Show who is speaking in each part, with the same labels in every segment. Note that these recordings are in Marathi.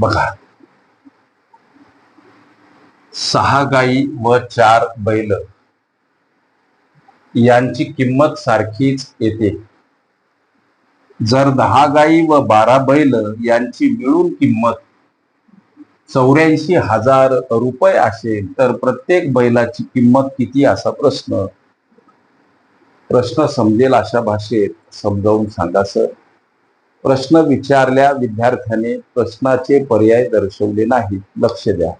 Speaker 1: बघा. सहा गायी व चार बैल. यांची किंमत सारखीच येते. जर दहा गायी व बारा बैल यांची मिळून किंमत चौऱ्याऐंशी हजार रुपये असेल तर प्रत्येक बैलाची किंमत किती असा प्रश्न? प्रश्न समजेल अशा भाषेत समजावून सांगा सर. प्रश्न विचारल्या विद्यार्थ्याने प्रश्नाचे पर्याय दर्शवले नाहीत. लक्ष द्या.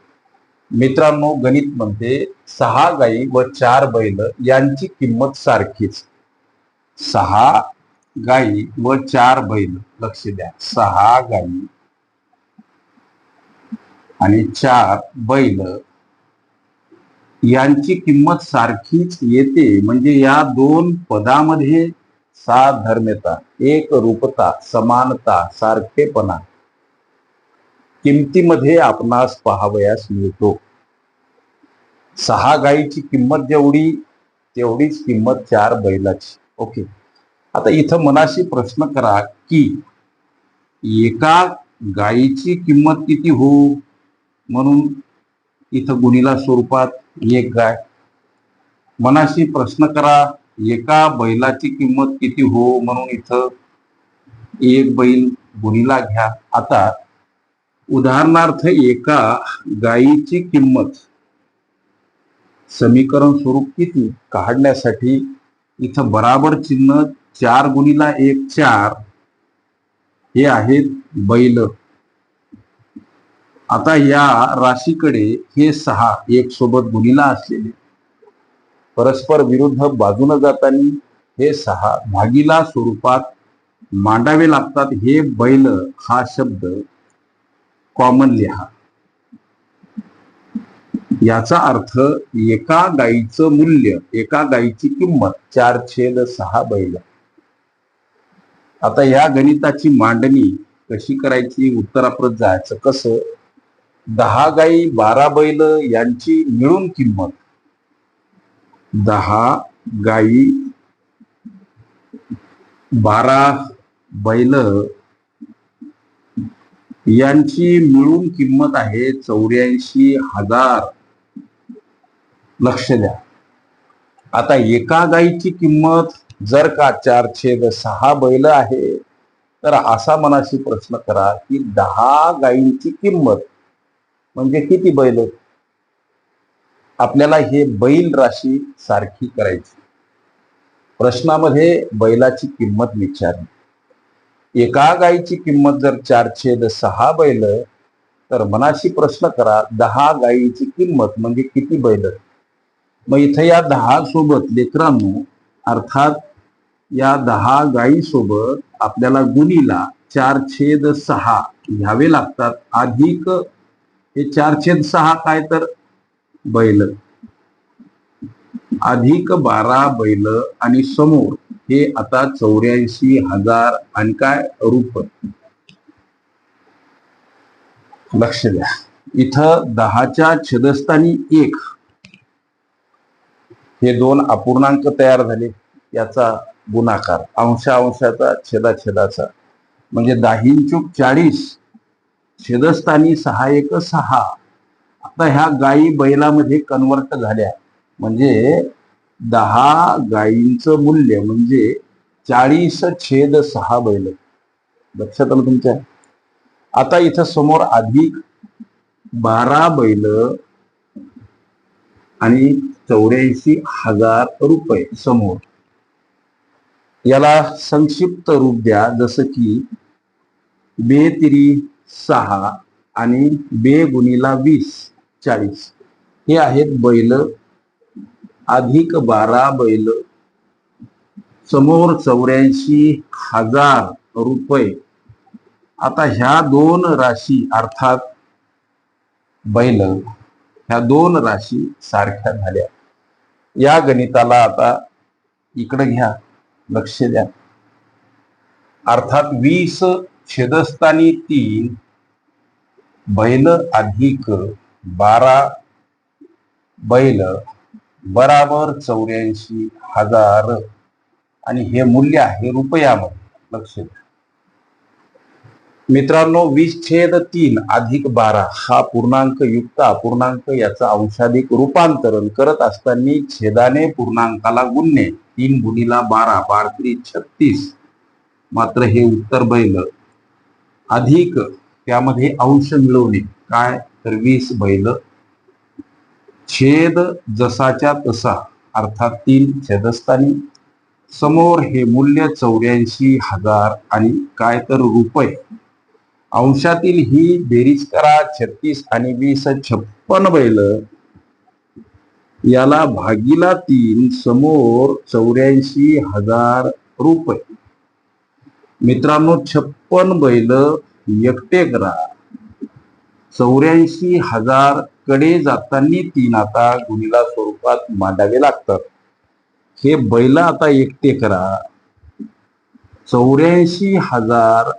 Speaker 1: मित्रांनो गणित म्हणते सहा गाई व चार बैल यांची किंमत सारखीच. सहा गाई व चार बैल. लक्ष द्या. सहा गाई आणि चार बैल यांची किंमत सारखीच येते. म्हणजे या दोन पदामध्ये साधर्म्यता एक रूपता समानता सारखेपणा किमतीमध्ये आपणास पाहावयास मिळतो. सहा गायीची किंमत जेवढी तेवढीच किंमत चार बैलाची. ओके. आता इथं मनाशी प्रश्न करा की एका गायीची किंमत किती हो? म्हणून इथं गुणीला स्वरूपात एक गाय. मनाशी प्रश्न करा एका बैलाची किंमत किती हो म्हणून इथं एक बैल गुणीला घ्या. आता उदाहरणार्थ एका गायीची किंमत समीकरण स्वरूप किती काढण्यासाठी इथं बराबर चिन्ह चार गुणीला एक चार हे आहेत बैल. आता या राशीकडे हे सहा एक सोबत गुणीला असलेले. परस्पर विरुद्ध बाजून जाताना हे सहा भागीला स्वरूपात मांडावे लागतात हे बैल हा शब्द कॉमन लिहा. याचा अर्थ एका गायीचं मूल्य एका गायीची किंमत चार छेद सहा बैल. आता या गणिताची मांडणी कशी करायची? उत्तराप्रत जायचं कसं? दहा गायी बारा बैल यांची मिळून किंमत. दहा गाई बारा बैल यांची मिळून किंमत आहे चौऱ्याऐंशी हजार. लक्ष द्या. आता एका गाईची किंमत जर का चार छेद सहा बैल आहे तर असा मनाशी प्रश्न करा की दहा गायींची किंमत म्हणजे किती बैल? आपल्याला हे बैल राशी सारखी करायची. प्रश्नामध्ये बैलाची किंमत विचारली. एका गायीची किंमत जर चार छेद सहा बैल तर मनाशी प्रश्न करा दहा गायीची किंमत म्हणजे किती बैल? मग इथं या दहा सोबत लेकरांनो अर्थात या दहा गायी सोबत आपल्याला गुणीला चार छेद सहा घ्यावे लागतात. अधिक हे चार छेद सहा काय तर बैल. अधिक बारा बैल आणि समोर हे आता चौऱ्याऐंशी हजार आणि काय रूप. लक्ष द्या. इथं दहाच्या छेदस्थानी एक. हे दोन अपूर्णांक तयार झाले. याचा गुणाकार. अंशा अंशाचा छेदा छेदाचा म्हणजे दाहींचूक चाळीस. छेदस्थानी सहा एक सहा. आता ह्या गायी बैलामध्ये कन्वर्ट झाल्या. म्हणजे दहा गायींचं मूल्य म्हणजे चाळीस छेद सहा बैल. लक्षात आलं तुमच्या? आता इथं समोर अधिक बारा बैल आणि चौऱ्याऐंशी हजार रुपये समोर. याला संक्षिप्त रूप द्या जसं की बे तिरी सहा आणि बे गुणीला वीस. चाळीस. हे आहेत बैल. अधिक बारा बैल. समोर चौऱ्याऐंशी हजार रुपये. आता ह्या दोन राशी अर्थात बैल ह्या दोन राशी सारख्या झाल्या. या गणिताला आता इकडे घ्या लक्ष द्या. अर्थात वीस छेदस्थानी तीन बैल अधिक बारा बैल बराबर चौऱ्याऐंशी हजार आणि हे मूल्य आहे रुपयामध्ये. लक्ष द्या. मित्रांनो वीस छेद तीन अधिक बारा हा पूर्णांक युक्त अपूर्णांक याचं अंशाधिक रूपांतरण करत असताना छेदाने पूर्णांकाला गुणणे तीन गुणीला बारा बारत्री छत्तीस. मात्र हे उत्तर बैल अधिक त्यामध्ये अंश मिळवणे. काय? तर वीस बैल. छेद जसाच्या तसा अर्थात तीन छेदस्थानी. समोर हे मूल्य चौऱ्याऐंशी हजार आणि काय तर रुपये. अंशातील ही बेरीज करा छत्तीस आणि वीस छप्पन बैल. याला भागीला तीन समोर चौऱ्याऐंशी हजार रुपये. मित्रांनो छप्पन बैल एकटे करा. चौऱ्याऐंशी हजारकडे जाताना तीन आता गुणीला स्वरूपात मांडावे लागतात. हे बैल आता एकटे करा. चौऱ्याऐंशी हजार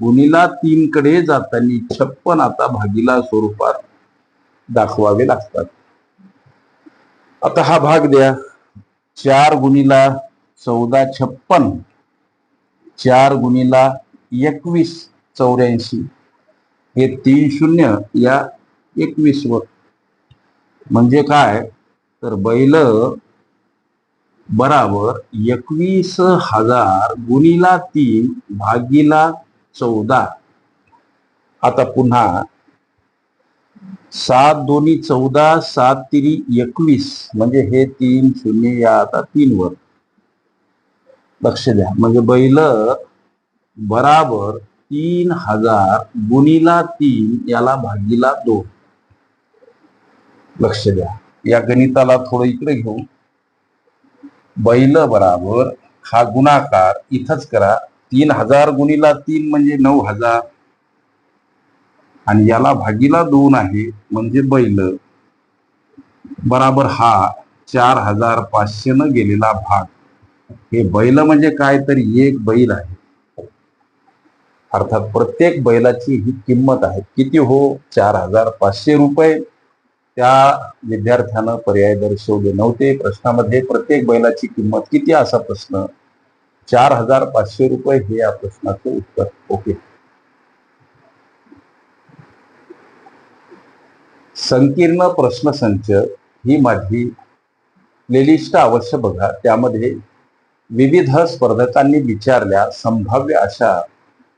Speaker 1: गुणीला तीन कडे जाताना छप्पन आता भागीला स्वरूपात दाखवावे लागतात. आता हा भाग द्या. चार गुणीला चौदा छप्पन. चार गुणीला एकवीस चौऱ्याऐंशी. हे तीन शून्य या एकवीस वर. म्हणजे काय? तर बैल बराबर एकवीस हजार गुणीला तीन भागीला चौदा. आता पुन्हा सात दोन्ही चौदा सात तिरी एकवीस. म्हणजे हे तीन शून्य या आता तीन वर. लक्ष द्या. म्हणजे बैल बराबर तीन हजार गुणीला तीन याला भागीला दोन. लक्ष द्या. या गणिताला थोडं इकडे घेऊ. बैल बराबर हा गुणाकार इथंच करा. तीन हजार गुणीला तीन म्हणजे नऊ हजार. आणि याला भागीला दोन आहे म्हणजे बैल. बराबर हा चार हजार पाचशे न गेलेला भाग. हे बैल म्हणजे काय? तर एक बैल आहे. अर्थात प्रत्येक बैलाची ही किंमत आहे. किती हो? चार हजार पाचशे रुपये. त्या विद्यार्थ्यानं पर्याय दर्शवले नव्हते. प्रश्नामध्ये प्रत्येक बैलाची किंमत किती असा प्रश्न? चार हजार पाचशे रुपये हे या प्रश्नाचं उत्तर. ओके. संकीर्ण प्रश्नसंच ही माझी प्लेलिस्ट अवश्य बघा. त्यामध्ये विविध स्पर्धकांनी विचारल्या संभाव्य अशा